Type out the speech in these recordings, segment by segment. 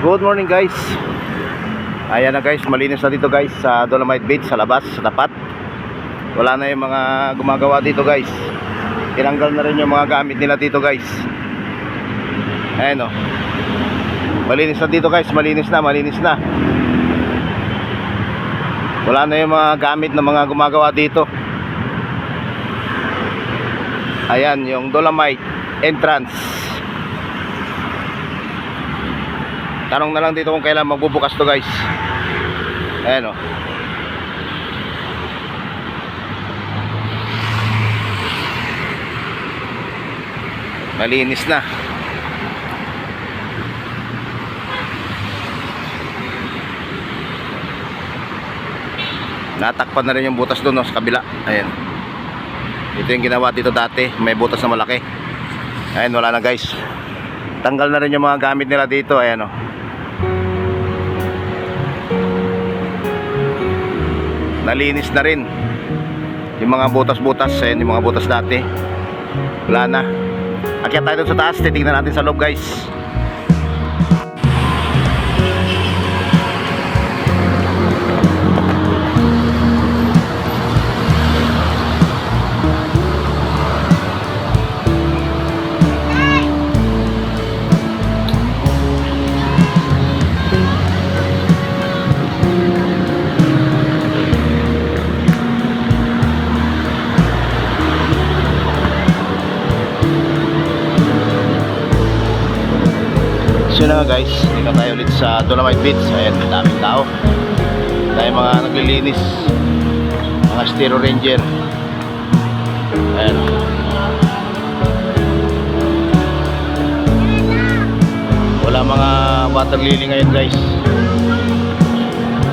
Good morning guys. Ayan na guys, malinis na dito guys Sa Dolomite Beach, sa labas, sa tapat. Wala na yung mga gumagawa dito guys. Tinanggal na rin yung mga gamit nila dito guys. Ayan o Malinis na dito guys, malinis na, malinis na. Wala na yung mga gamit ng mga gumagawa dito. Ayan, yung Dolomite entrance Tanong na lang dito kung kailan magbubukas to guys. Ayan o. Malinis na. Natakpan na rin yung butas doon no, sa kabila. Ayan. Ito yung ginawa dito dati. May butas na malaki. Ayan, wala na guys. Tanggal na rin yung mga gamit nila dito. Ayan o. nalinis na rin. Yung mga butas-butas ayan yung mga butas dati. Wala na. Akyat tayo sa taas titignan natin sa loob guys na nga guys, dito tayo ulit sa Dolomite Beach. Ayan, daming tao. Tayo mga naglilinis. Mga Stero Ranger. Ayan. Wala mga water lily ngayon guys.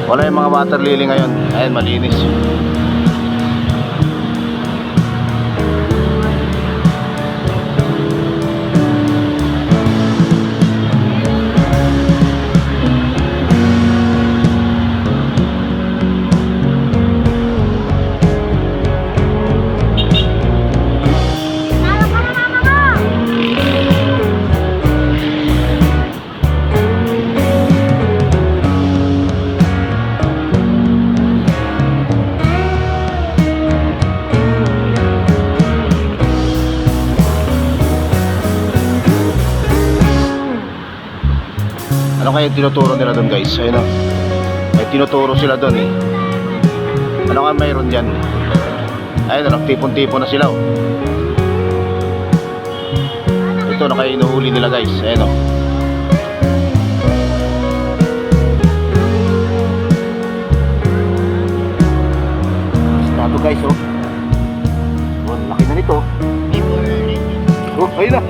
Wala yung mga water lily ngayon. Ayan, malinis. Ano kaya tinuturo nila doon guys? Ayun o. May tinuturo sila doon eh. Ano kaya mayroon dyan? Ayun o, nagtipon-tipon na sila oh. Ito na kaya inuhuli nila guys. Ayun o. Stato guys oh. Oh, ang laki na nito. Oh, ayun na.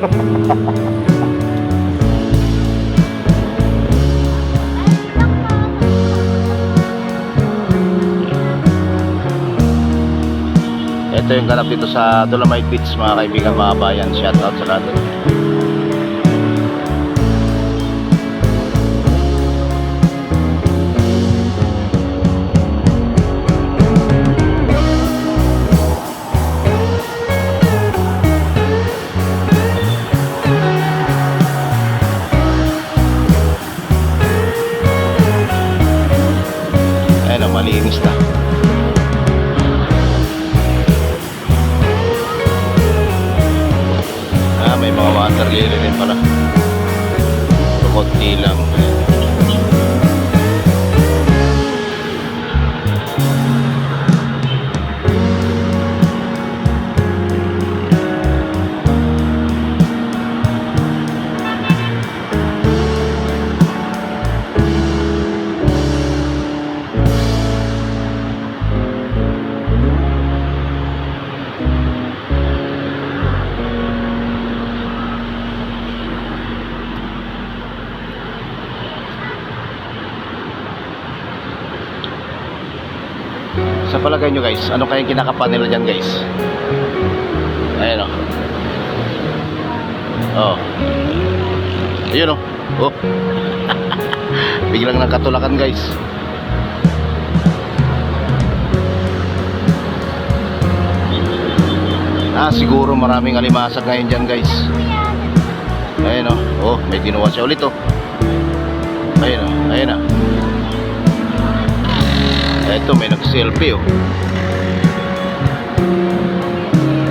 Ito yung ganap dito sa Dolomite Beach mga kaibigan mga bayan. Shout out sa lahat. Ayun malinis na. Lily rin pala. Kukunti lang. Sa palagay nyo guys, ano kayang kinakapan nila dyan guys? Ayan o. Oh. Ayun o. Oh. Biglang nakatulakan guys. Ah, siguro maraming alimasag ngayon dyan guys. Ayun o. Oh, may ginawa siya ulit oh. Ayun na, ayun na. Eto, may nag-selfie oh.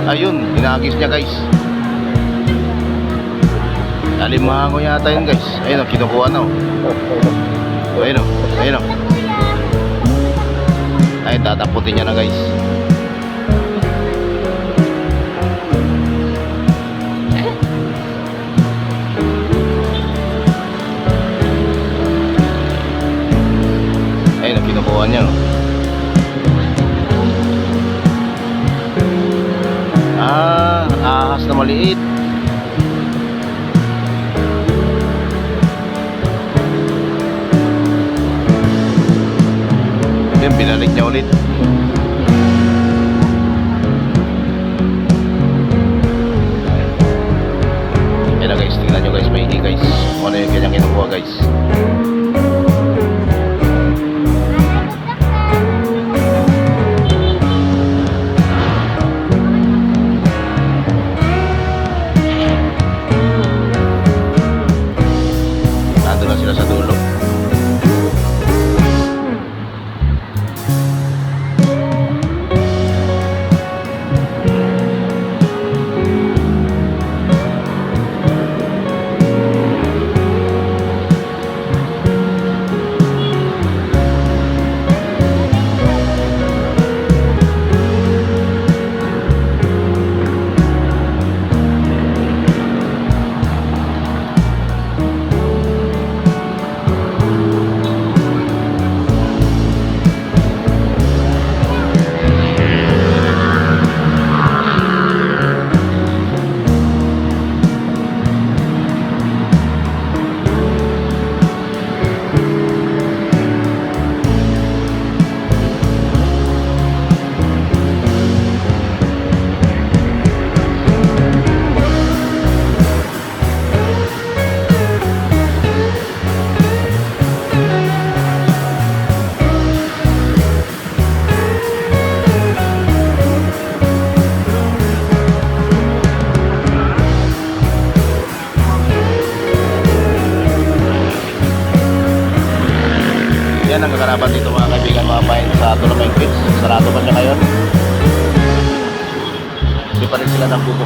Ayun, hinagis niya guys. Alimango yata yun guys. Ayun oh, kinukuha na oh. Ayun oh, ayun oh. Ayun, tataputin niya na guys. Ayun, oh, kinukuha niya oh. Maliit. Yan, binalik niya ulit. Yan na guys, tingnan nyo guys, maigi guys. Kung ano yung kanyang kinukuha guys.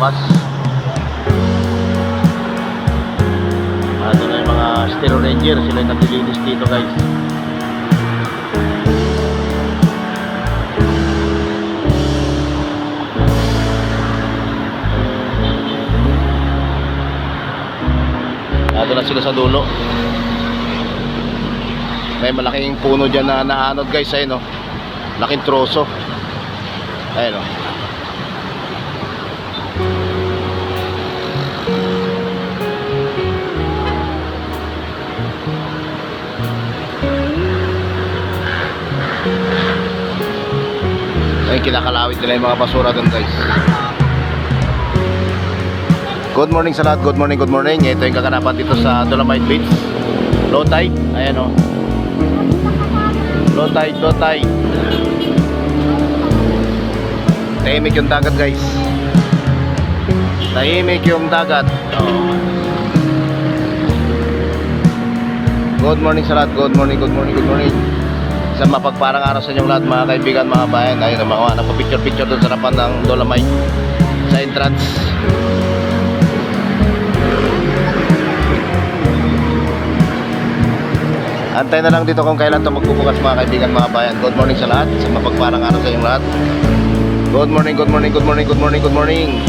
Nagbubukas. Ano na yung mga Stero Ranger, sila yung naglilinis dito guys. Nado na sila sa dulo. May malaking puno dyan na naanod guys, ayun oh. Laking troso. Ayun oh. Ayun, kinakalawit nila yung mga basura doon guys. Good morning sa lahat, good morning, good morning. Ito yung kakanapan dito sa Dolomite Beach. Low tide, ayan oh. Low tide, low tide. Tahimik yung dagat guys. Tahimik yung dagat. Oh. Good morning sa lahat. Good morning, good morning, good morning. Sa mapagparang araw sa inyong lahat mga kaibigan, mga bayan. Ayun, mga nagpa-picture-picture doon sa harapan ng Dolomite sa entrance. Antay na lang dito kung kailan to magbubukas mga kaibigan, mga bayan. Good morning sa lahat. Sa mapagparang araw sa inyong lahat. Good morning, good morning, good morning, good morning, good morning.